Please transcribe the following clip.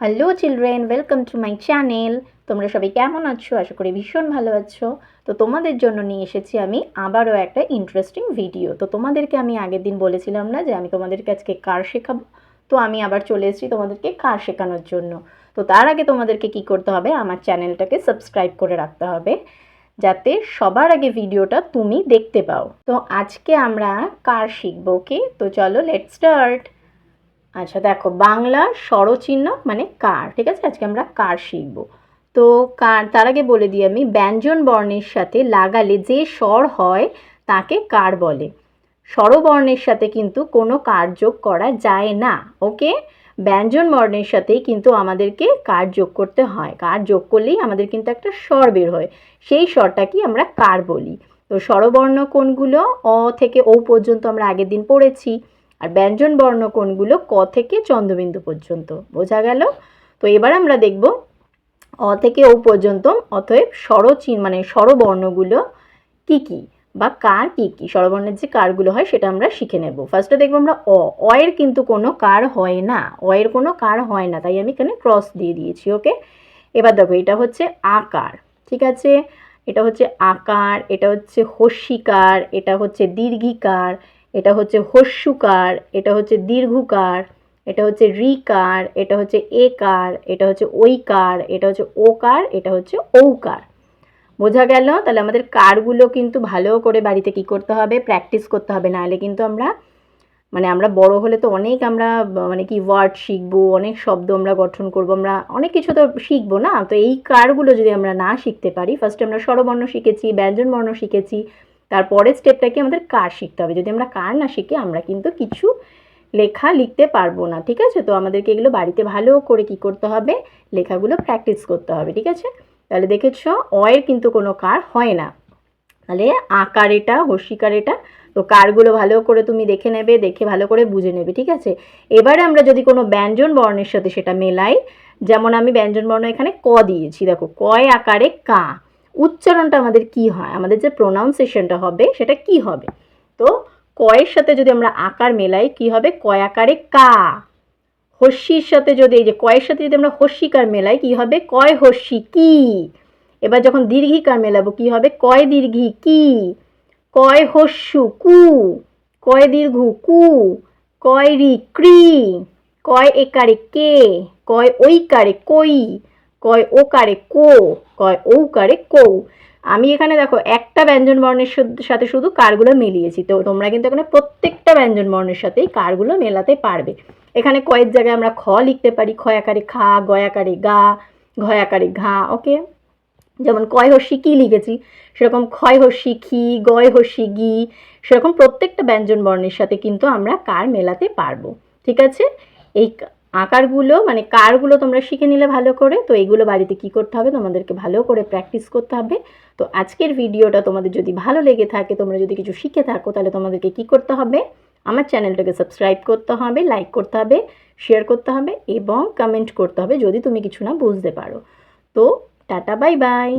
Hello children welcome to my channel তোমরা সবাই কেমন আছো? আশা করি ভীষণ ভালো আছো। তো তোমাদের জন্য নিয়ে এসেছি আমি আবারও একটা ইন্টারেস্টিং ভিডিও তো তোমাদেরকে আমি আগের দিন বলেছিলাম না যে আমি তোমাদেরকে আজকে কার শেখাবো? তো আমি আবার চলে এসেছি তোমাদেরকে কার শেখানোর জন্য। তো তার আগে তোমাদেরকে কি করতে হবে? আমার চ্যানেলটাকে সাবস্ক্রাইব করে রাখতে হবে। যাতে সবার আগে ভিডিওটা তুমি দেখতে পাও। তো আজকে আমরা কার শিখব ওকে তো চলো লেট স্টার্ট আচ্ছা দেখো, বাংলা স্বরচিহ্ন মানে কার, ঠিক আছে? আজকে আমরা কার শিখব। তো কার, তার আগে বলে দিই আমি, ব্যঞ্জন বর্ণের সাথে লাগালে যে স্বর হয় তাকে কার বলে। স্বরবর্ণের সাথে কিন্তু কোনো কার যোগ করা যায় না, ওকে? ব্যঞ্জন বর্ণের সাথেই কিন্তু আমাদেরকে কার যোগ করতে হয়। কার যোগ করলেই আমাদের কিন্তু একটা স্বর বের হয়। সেই স্বরটাকেই আমরা কার বলি। তো স্বরবর্ণ কোনগুলো? অ থেকে ও পর্যন্ত আমরা আগের দিন পড়েছি। আর ব্যঞ্জন বর্ণ কোনগুলো ক থেকে চন্দ্রবিন্দু পর্যন্ত, বোঝা গেল? তো এবার আমরা দেখব অ থেকে ও পর্যন্ত, অতএব স্বরচিন মানে স্বরবর্ণগুলো কি কি বা কার কি কি, স্বরবর্ণের যে কারগুলো হয় সেটা আমরা শিখে নেব। ফার্স্টে দেখব আমরা অ অ এর কিন্তু কোনো কার হয় না অ এর কোনো কার হয় না, তাই আমি এখানে ক্রস দিয়ে দিয়েছি ওকে এবার দেখো, এটা হচ্ছে আকার, ঠিক আছে? এটা হচ্ছে আকার, এটা হচ্ছে হস্যিকার, এটা হচ্ছে দীর্ঘিকার এটা হচ্ছে হস্যুকার এটা হচ্ছে দীর্ঘকার এটা হচ্ছে রিকার এটা হচ্ছে একার এটা হচ্ছে ঐকার এটা হচ্ছে ওকার এটা হচ্ছে ঔকার বোঝা গেল? তাহলে আমাদের কারগুলো কিন্তু ভালো করে বাড়িতে কি করতে হবে? প্র্যাকটিস করতে হবে। নাহলে কিন্তু আমরা মানে আমরা বড় হলে তো অনেক আমরা মানে কি ওয়ার্ড শিখব, অনেক শব্দ আমরা গঠন করব, আমরা অনেক কিছু তো শিখব না? তো এই কারগুলো যদি আমরা না শিখতে পারি ফার্স্টে আমরা স্বরবর্ণ শিখেছি, ব্যঞ্জনবর্ণ শিখেছি তারপরের স্টেপটাকে আমাদের কার শিখতে হবে? যদি আমরা কার না শিখি, আমরা কিন্তু কিছু লেখা লিখতে পারব না, ঠিক আছে? তো আমাদেরকে এগুলো বাড়িতে ভালো করে কি করতে হবে? লেখাগুলো প্র্যাকটিস করতে হবে, ঠিক আছে? তাহলে দেখেছ, অয়ের কিন্তু কোনো কার হয় না। তাহলে আকার এটা হস্যিকার এটা, তো কারগুলো ভালো করে তুমি দেখে নেবে, দেখে ভালো করে বুঝে নেবে, ঠিক আছে? এবারে আমরা যদি কোনো ব্যঞ্জন বর্ণের সাথে সেটা মেলাই, যেমন আমি ব্যঞ্জন বর্ণ এখানে ক দিয়েছি, দেখো, কয় আকারে কা উচ্চারণটা আমাদের কি হয়? আমাদের যে প্রোনাউন্সিয়েশনটা হবে, সেটা কি হবে? তো কয়ের সাথে যদি আমরা আকার মেলাই, কি হবে? কয় আকারে কা। হস্যির সাথে যদি, এই যে কয়ের সাথে যদি আমরা হস্যিকার মেলাই, কি হবে? কয় হস্যি, কি। এবার যখন দীর্ঘিকার মেলাবো, কি হবে? কয় দীর্ঘি, কি। কয় হস্যু, কু। কয় দীর্ঘ, কু। কয় রি ক্রি কয় একারে কে। কয় ঐকারে কই। কয় ওকারে কো, কয় ঔকারে কৌ আমি এখানে দেখো, একটা ব্যঞ্জন বর্ণের সাথে শুধু কারগুলো মিলিয়েছি। তো তোমরা কিন্তু এখানে প্রত্যেকটা ব্যঞ্জন বর্ণের সাথেই কারগুলো মেলাতে পারবে। এখানে কয়েক জায়গায় আমরা খ লিখতে পারি ক্ষয় আকারে খা গয়াকারে গা ঘয় আকারে ঘা, ওকে? যেমন কয় হস্যি কি লিখেছি, সেরকম ক্ষয় হস্যি খি, গয় হস্যি গি, সেরকম প্রত্যেকটা ব্যঞ্জন বর্ণের সাথে কিন্তু আমরা কার মেলাতে পারব। ঠিক আছে? এই আকারগুলো মানে কারগুলো তোমরা শিখে নিলে ভালো করে। তো এগুলো বাড়িতে কি করতে হবে তোমাদেরকে ভালো করে প্র্যাকটিস করতে হবে। তো আজকের ভিডিওটা তোমাদের যদি ভালো লেগে থাকে, তোমরা যদি কিছু শিখে থাকো, তাহলে তোমাদেরকে কি করতে হবে? আমার চ্যানেলটাকে সাবস্ক্রাইব করতে হবে লাইক করতে হবে শেয়ার করতে হবে এবং কমেন্ট করতে হবে যদি তুমি কিছু না বুঝতে পারো। তো টাটা বাই বাই